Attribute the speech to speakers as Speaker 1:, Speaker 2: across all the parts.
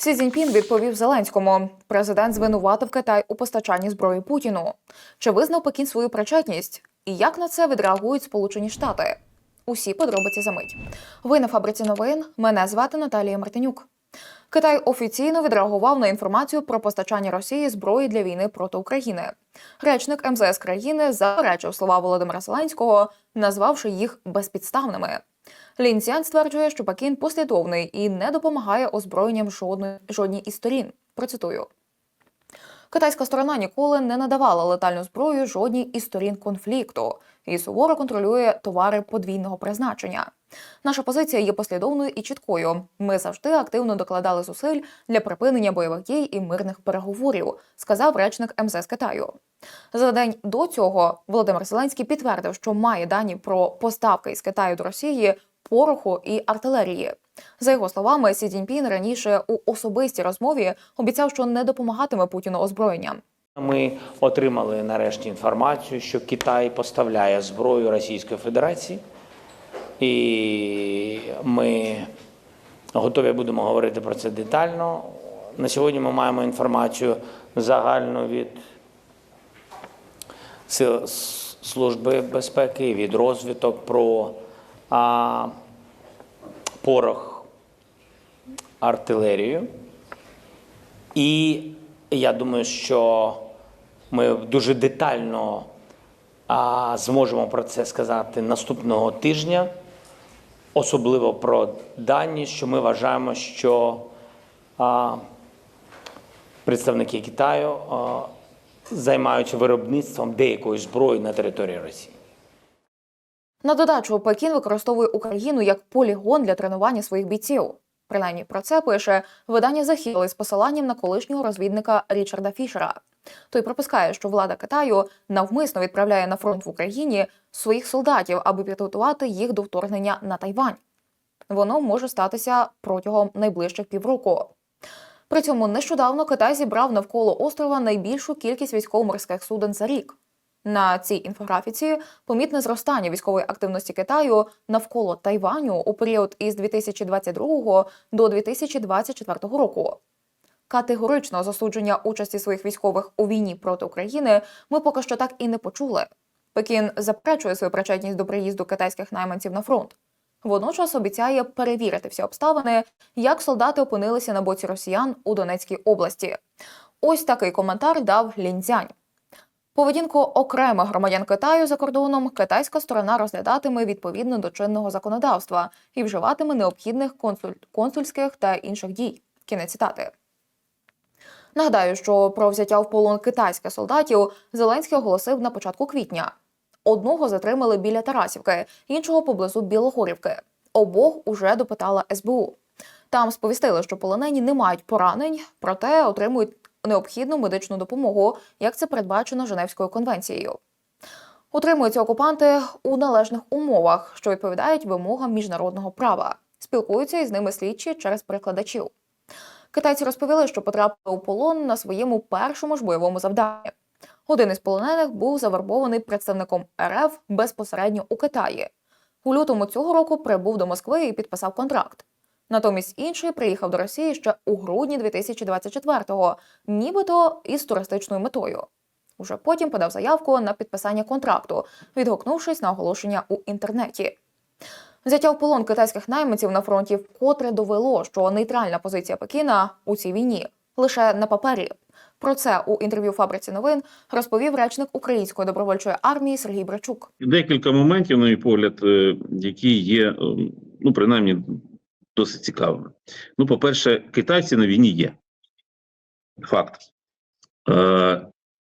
Speaker 1: Сі Цзіньпін відповів Зеленському. Президент звинуватив Китай у постачанні зброї Путіну. Чи визнав Пекін свою причетність? І як на це відреагують Сполучені Штати? Усі подробиці за мить. Ви на фабриці новин. Мене звати Наталія Мартинюк. Китай офіційно відреагував на інформацію про постачання Росії зброї для війни проти України. Речник МЗС країни заперечив слова Володимира Зеленського, назвавши їх безпідставними. Лін Цян стверджує, що Пекін послідовний і не допомагає озброєнням жодної жодній із сторін. Процитую. Китайська сторона ніколи не надавала летальну зброю жодній із сторін конфлікту і суворо контролює товари подвійного призначення. Наша позиція є послідовною і чіткою. Ми завжди активно докладали зусиль для припинення бойових дій і мирних переговорів, сказав речник МЗС Китаю. За день до цього Володимир Зеленський підтвердив, що має дані про поставки із Китаю до Росії пороху і артилерії. За його словами, Сі Цзіньпін раніше у особистій розмові обіцяв, що не допомагатиме Путіну озброєнням.
Speaker 2: Ми отримали нарешті інформацію, що Китай поставляє зброю Російської Федерації, і ми готові будемо говорити про це детально. На сьогодні ми маємо інформацію загальну від Сил Служби безпеки, від розвиток про а, порох артилерію. І я думаю, що ми дуже детально а, зможемо про це сказати наступного тижня, особливо про дані, що ми вважаємо, що а, представники Китаю а, займаються виробництвом деякої зброї на території Росії.
Speaker 1: На додачу Пекін використовує Україну як полігон для тренування своїх бійців. Принаймні про це пише видання «Захіл» з посиланням на колишнього розвідника Річарда Фішера. Той припускає, що влада Китаю навмисно відправляє на фронт в Україні своїх солдатів, аби підготувати їх до вторгнення на Тайвань. Воно може статися протягом найближчих півроку. При цьому нещодавно Китай зібрав навколо острова найбільшу кількість військово-морських суден за рік. На цій інфографіці помітне зростання військової активності Китаю навколо Тайваню у період із 2022 до 2024 року. Категоричного засудження участі своїх військових у війні проти України ми поки що так і не почули. Пекін заперечує свою причетність до приїзду китайських найманців на фронт. Водночас обіцяє перевірити всі обставини, як солдати опинилися на боці росіян у Донецькій області. Ось такий коментар дав Лінцянь. Поведінку окремих громадян Китаю за кордоном китайська сторона розглядатиме відповідно до чинного законодавства і вживатиме необхідних консуль... консульських та інших дій. Кінець цитати. Нагадаю, що про взяття в полон китайських солдатів Зеленський оголосив на початку квітня. Одного затримали біля Тарасівки, іншого поблизу Білогорівки. Обох уже допитала СБУ. Там сповістили, що полонені не мають поранень, проте отримують необхідну медичну допомогу, як це передбачено Женевською конвенцією. Утримуються окупанти у належних умовах, що відповідають вимогам міжнародного права. Спілкуються із ними слідчі через перекладачів. Китайці розповіли, що потрапили у полон на своєму першому ж бойовому завданні. Один із полонених був завербований представником РФ безпосередньо у Китаї. У лютому цього року прибув до Москви і підписав контракт. Натомість інший приїхав до Росії ще у грудні 2024-го, нібито із туристичною метою. Уже потім подав заявку на підписання контракту, відгукнувшись на оголошення у інтернеті. Взяття в полон китайських найманців на фронті вкотре довело, що нейтральна позиція Пекіна у цій війні лише на папері. Про це у інтерв'ю фабриці новин розповів речник української добровольчої армії Сергій Брачук.
Speaker 3: Декілька моментів, на мій погляд, е, які є, е, ну, принаймні, досить цікавими. Ну, по-перше, китайці на війні є. Факт. Е,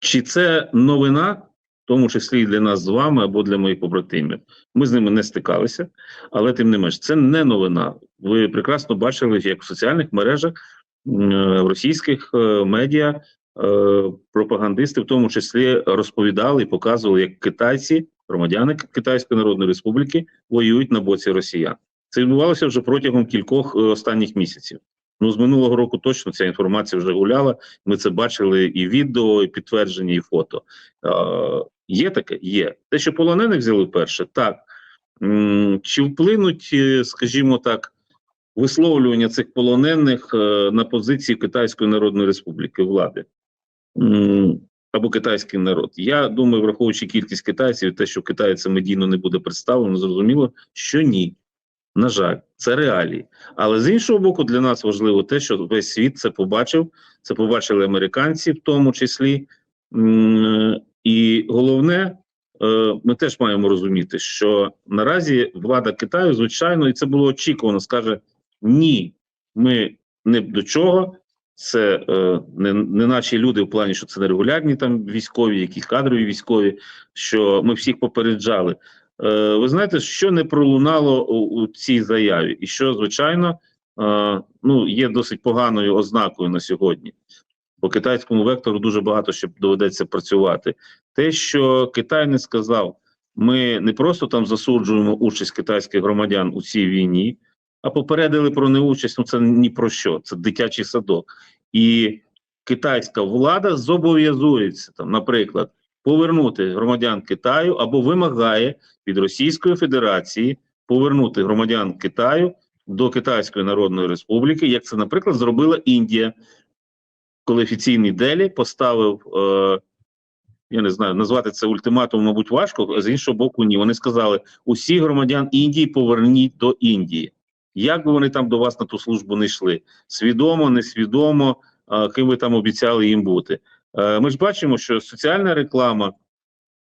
Speaker 3: Чи це новина, в тому числі і для нас з вами або для моїх побратимів? Ми з ними не стикалися, але тим не менш, це не новина. Ви прекрасно бачили, як в соціальних мережах е, російських е, медіа е, пропагандисти, в тому числі, розповідали і показували, як китайці, громадяни Китайської Народної Республіки, воюють на боці росіян. Це відбувалося вже протягом кількох е, останніх місяців. Ну, з минулого року точно ця інформація вже гуляла. Ми це бачили і відео, і підтвердження, і фото. Е, є таке? Є. Те, що полонених взяли вперше, так. Чи вплинуть, е, скажімо так, висловлювання цих полонених е, на позиції Китайської Народної Республіки влади або китайський народ. Я думаю, враховуючи кількість китайців, те, що в Китаї це медійно не буде представлено, зрозуміло, що ні. На жаль, це реалії. Але з іншого боку, для нас важливо те, що весь світ це побачив. Це побачили американці, в тому числі. І головне, е, ми теж маємо розуміти, що наразі влада Китаю, звичайно, і це було очікувано, скаже: ні, ми не до чого. Це е, не, не наші люди в плані, що це не регулярні там військові, які кадрові військові, що ми всіх попереджали. Е, ви знаєте, що не пролунало у, у цій заяві, і що, звичайно, е, ну, є досить поганою ознакою на сьогодні. По китайському вектору дуже багато ще доведеться працювати. Те, що Китай не сказав, ми не просто там засуджуємо участь китайських громадян у цій війні, а попередили про неучасть. Ну це ні про що, це дитячий садок. І китайська влада зобов'язується там, наприклад, повернути громадян Китаю або вимагає від Російської Федерації повернути громадян Китаю до Китайської Народної Республіки, як це, наприклад, зробила Індія, коли офіційний Делі поставив. Е, я не знаю, назвати це ультиматумом, мабуть, важко, а з іншого боку, ні. Вони сказали: усі громадян Індії поверніть до Індії. Як би вони там до вас на ту службу не йшли? Свідомо, несвідомо, а, ким ви там обіцяли їм бути. Е, Ми ж бачимо, що соціальна реклама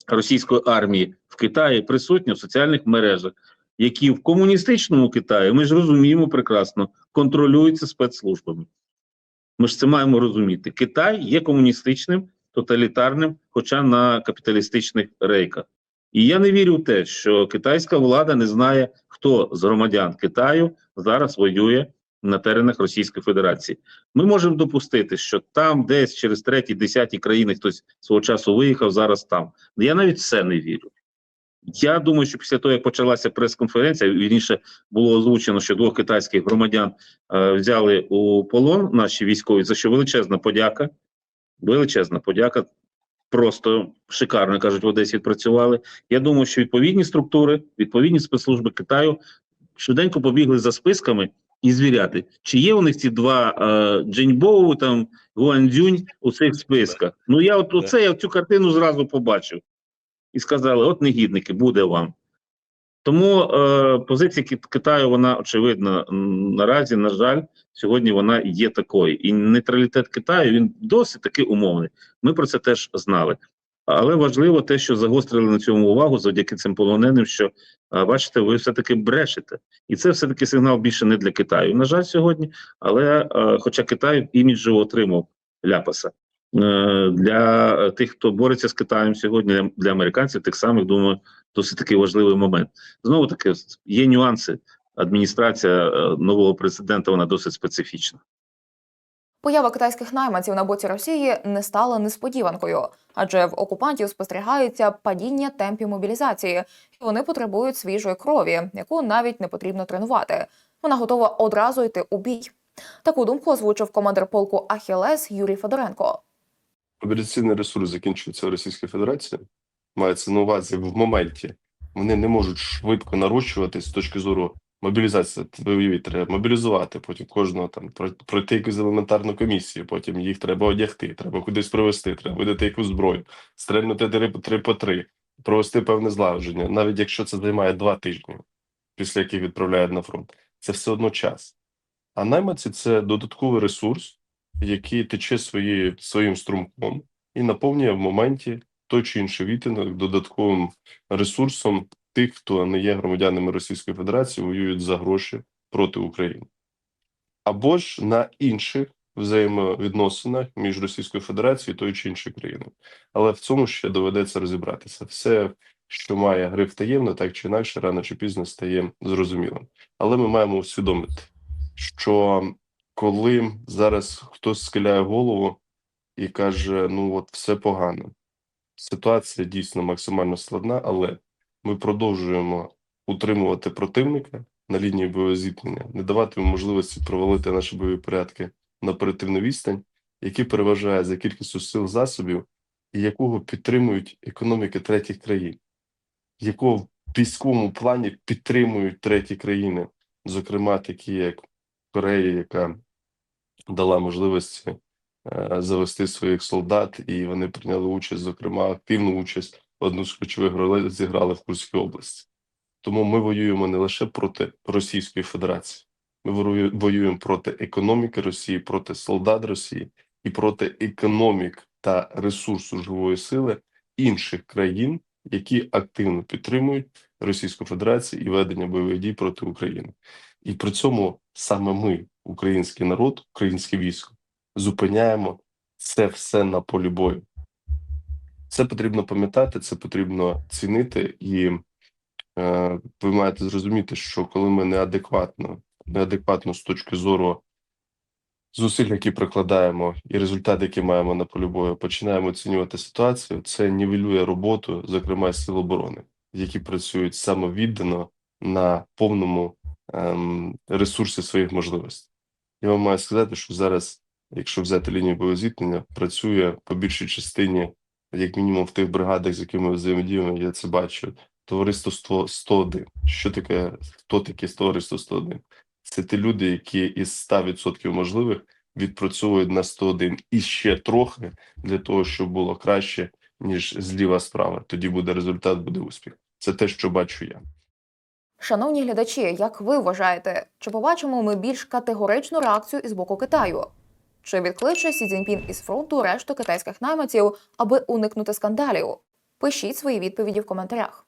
Speaker 3: російської армії в Китаї присутня в соціальних мережах, які в комуністичному Китаї, ми ж розуміємо прекрасно, контролюються спецслужбами. Ми ж це маємо розуміти. Китай є комуністичним, тоталітарним, хоча на капіталістичних рейках. І я не вірю в те, що китайська влада не знає, хто з громадян Китаю зараз воює на теренах Російської Федерації. Ми можемо допустити, що там, десь через треті, десяті країни хтось свого часу виїхав, зараз там. Я навіть в це не вірю. Я думаю, що після того, як почалася прес-конференція, вірніше було озвучено, що двох китайських громадян е, взяли у полон наші військові, за що величезна подяка. Величезна подяка. Просто шикарно кажуть, в Одесі відпрацювали. Я думаю, що відповідні структури, відповідні спецслужби Китаю швиденько побігли за списками і звіряти, чи є у них ці два е, Джиньбоу, там Гуандзюнь у цих списках. Ну я от оце я цю картину зразу побачив і сказали: от негідники, буде вам. Тому е, позиція Китаю, вона очевидна наразі, на жаль, сьогодні вона є такою. І нейтралітет Китаю він досить таки умовний. Ми про це теж знали. Але важливо те, що загострили на цьому увагу завдяки цим полоненим, що бачите, ви все-таки брешете. І це все-таки сигнал більше не для Китаю. На жаль, сьогодні, але хоча Китай іміджево отримав ляпаса. Е, Для тих, хто бореться з Китаєм сьогодні, для- американців, так само, думаю, досить такий важливий момент. Знову таки, є нюанси. Адміністрація е, нового президента вона досить специфічна.
Speaker 1: Поява китайських найманців на боці Росії не стала несподіванкою, адже в окупантів спостерігається падіння темпів мобілізації, і вони потребують свіжої крові, яку навіть не потрібно тренувати. Вона готова одразу йти у бій. Таку думку озвучив командир полку Ахілес Юрій Федоренко.
Speaker 4: мобілізаційний ресурс закінчується в Російській Федерації, мається на увазі в моменті. Вони не можуть швидко нарощуватись з точки зору мобілізації. Ви уявіть, треба мобілізувати, потім кожного там пройти якусь елементарну комісію, потім їх треба одягти, треба кудись привезти, треба видати якусь зброю, стрельнути три по три, провести певне злагодження, навіть якщо це займає два тижні, після яких відправляють на фронт. Це все одно час. А найманці це додатковий ресурс, який тече свої, своїм струмком і наповнює в моменті той чи інший відтинок додатковим ресурсом тих, хто не є громадянами Російської Федерації, воюють за гроші проти України. Або ж на інших взаємовідносинах між Російською Федерацією тою чи іншою країною. Але в цьому ще доведеться розібратися. Все, що має гриф таємно, так чи інакше, рано чи пізно стає зрозумілим. Але ми маємо усвідомити, що коли зараз хтось схиляє голову і каже: ну от все погано, ситуація дійсно максимально складна, але ми продовжуємо утримувати противника на лінії бойового зіткнення, не давати йому можливості провалити наші бойові порядки на оперативну відстань, який переважає за кількістю сил засобів, і якого підтримують економіки третіх країн, якого в військовому плані підтримують треті країни, зокрема такі як Кореї, яка дала можливості е, завести своїх солдат, і вони прийняли участь, зокрема, активну участь, одну з ключових ролей зіграли в Курській області. Тому ми воюємо не лише проти Російської Федерації, ми воюємо проти економіки Росії, проти солдат Росії і проти економік та ресурсу живої сили інших країн, які активно підтримують Російську Федерацію і ведення бойових дій проти України. І при цьому саме ми, український народ, українське військо, зупиняємо це все на полі бою. Це потрібно пам'ятати, це потрібно цінити, і е, ви маєте зрозуміти, що коли ми неадекватно, неадекватно з точки зору зусиль, які прикладаємо, і результат, який маємо на полі бою, починаємо оцінювати ситуацію, це нівелює роботу, зокрема сил оборони, які працюють самовіддано на повному ем, ресурсі своїх можливостей. Я вам маю сказати, що зараз, якщо взяти лінію бойового працює по більшій частині, як мінімум в тих бригадах, з якими ми взаємодіємо, я це бачу. Товариство 100 101. Що таке? Хто таке товариство 101? Це ті люди, які із 100% можливих відпрацьовують на 101 і ще трохи для того, щоб було краще, ніж зліва справа. Тоді буде результат, буде успіх. Це те, що бачу я.
Speaker 1: Шановні глядачі, як ви вважаєте, чи побачимо ми більш категоричну реакцію із боку Китаю? Чи відкличе Сі Цзіньпін із фронту решту китайських найманців, аби уникнути скандалів? Пишіть свої відповіді в коментарях.